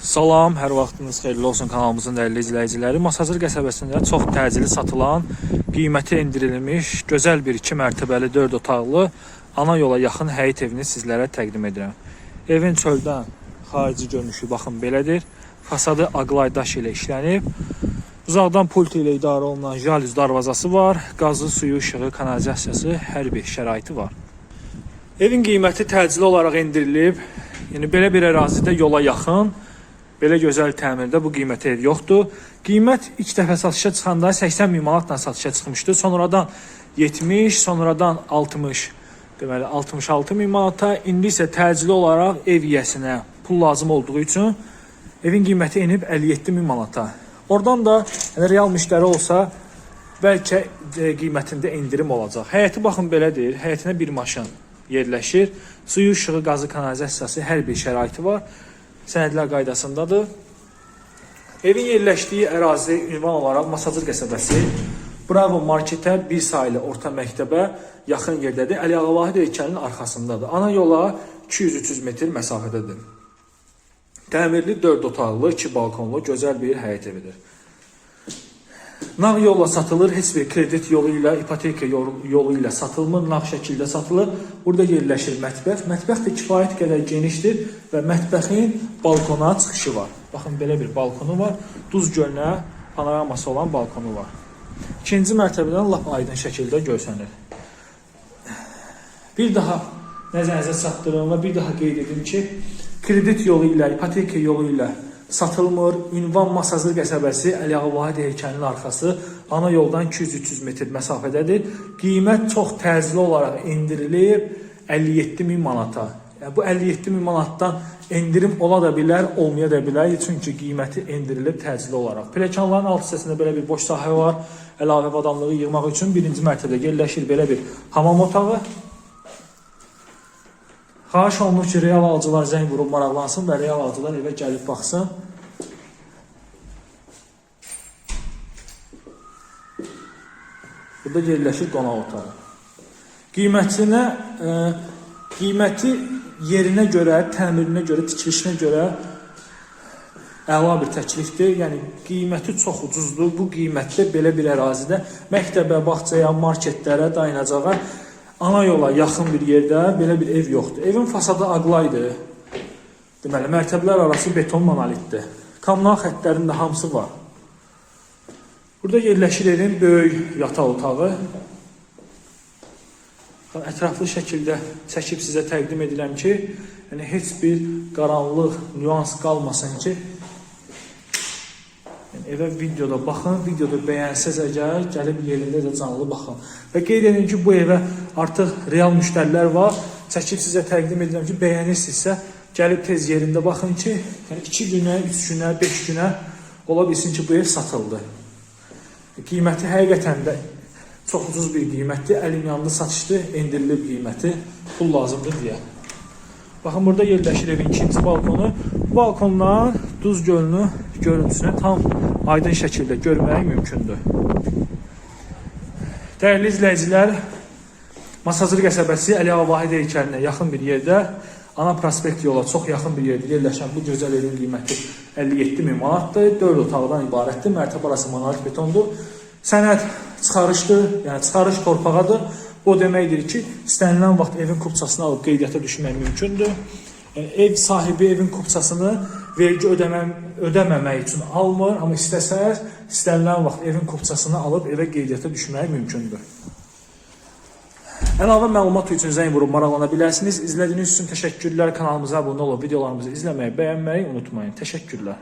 Salam, hər vaxtınız xeyirli olsun kanalımızın dəyərli izləyiciləri. Masazır qəsəbəsində çox təcili satılan, qiyməti endirilmiş, gözəl bir 2 mərtəbəli 4 otaqlı ana yola yaxın həyət evini sizlərə təqdim edirəm. Evin çöldən xarici görünüşü baxın belədir. Fasadı aqlay daş ilə işlənib. Uzaqdan pult ilə idarə olunan jalüz darvazası var. Qazı, suyu, işığı, kanalizasiyası hər bir şəraiti var. Evin qiyməti təcili olaraq endirilib. Yəni belə bir ərazidə yola yaxın, belə gözəl təmirdə bu qiymətə ev yoxdur. Qiymət ilk dəfə satışa çıxanda 80 min manatla satışa çıxmışdı. Sonradan 70, sonradan 60, deməli 66 min manata, indi isə təcili olaraq ev yiyəsinə pul lazım olduğu üçün evin qiyməti enib 57 min manata. Oradan da real müştəri olsa bəlkə e, qiymətində endirim olacaq. Həyəti baxın belədir. Həyətinə bir maşın yerləşir. Suyu, işığı, qazı, kanalizasiyası hər bir şəraiti var. Sənədlər qaydasındadır. Evin yerləşdiyi ərazi ünvan olaraq Masazır qəsəbəsi Bravo marketə bir saylı orta məktəbə yaxın yerdədir. Əli Ağa Vahid heykəlinin arxasındadır. Ana yola 200-300 metr məsafədədir. Təmirli 4 otaqlı, 2 balkonlu gözəl bir həyət evidir. Nağ yolla satılır, heç bir kredit yolu ilə, ipoteka yolu, yolu ilə satılmır, nağ şəkildə satılır. Burada yerləşir mətbəx. Mətbəx də kifayət qədər genişdir və mətbəxin balkona çıxışı var. Baxın belə bir balkonu var. Duz gölünə panoraması olan balkonu var. İkinci mərtəbədən lap aydın şəkildə görsənir. Bir daha nəzərinizə çatdırın və bir daha qeyd edim ki, kredit yolu ilə, ipoteka yolu satılmır. Ünvan Masazır qəsəbəsi Əli Ağa Vahid heykəlinin arxası ana yoldan 200-300 metr məsafədədir. Qiymət çox təcili olaraq endirilib 57 min manata. Yəni bu 57 min manatdan endirim ola da bilər, olmaya da bilər. Çünki qiyməti endirilib təcili olaraq. Pilləkənlərin alt hissəsində belə bir boş sahə var. Əlavə adamlığı yığmaq üçün birinci mərtəbədə yerləşir belə bir hamam otağı. Xahiş olunur ki, real alıcılar zəng vurub maraqlansın və real alıcılar evə gəlib baxsın. Burada yerləşir qonaq otağı. Qiymətinə, e, qiyməti yerinə görə, təmirinə görə, tikilişinə görə əla bir təklifdir. Yəni qiyməti çox ucuzdur. Bu qiymətdə belə bir ərazidə məktəbə, bağçaya, marketlərə, dayanacağa, ana yola yaxın bir yerdə belə bir ev yoxdur. Evin fasadı aqlaydır. Deməli, mərtəbələr arası beton monolitdir. Kommunal xəttlərin də hamısı var. Burada yerləşir evin böyük yataq otağı. Ətraflı şəkildə çəkib sizə təqdim edirəm ki, yəni heç bir qaranlıq nüans qalmasın ki, evə videoda baxın, videoda bəyənsəz əgər gəlib yerində də canlı baxın. Və qeyd edin ki, bu evə artıq real müştərilər var. Çəkib sizə təqdim edirəm ki, bəyənirsinizsə gəlib tez yerində baxın ki, yəni 2 günə, 3 günə, 5 günə ola bilsin ki, bu ev satıldı. Qiyməti həqiqətən də çox ucuz bir qiymətdir. Əlim yanında satışdı, endirilib qiyməti. Pul lazımdır deyə. Baxın burada yerləşir evin ikinci balkonu. Bu balkondan Duz gölünün görüntüsünü tam aydın şəkildə görmək mümkündür. Dəyərli izləyicilər, Masazır qəsəbəsi Əli Ağa Vahid heykəlinə yaxın bir yerdə Ana prospekt yola çox yaxın bir yerdə yerləşən bu gözəl evin qiyməti 57 min manatdır. 4 otaqdan ibarətdir. Mərtəbə arası monolit betondur. Sənəd çıxarışdır, yəni çıxarış torpağadır. O deməkdir ki, istənilən vaxt evin kupçasını alıb qeydiyyata düşmək mümkündür. Yəni, ev sahibi evin kupçasını vergi ödəmə, ödəməmək üçün almır, amma istəsəz istənilən vaxt evin kupçasını alıb evə qeydiyyata düşmək mümkündür. Əlavə məlumat üçün zəng vurub maraqlana bilərsiniz. İzlədiyiniz üçün təşəkkürlər. Kanalımıza abunə olub videolarımızı izləməyi, bəyənməyi unutmayın. Təşəkkürlər.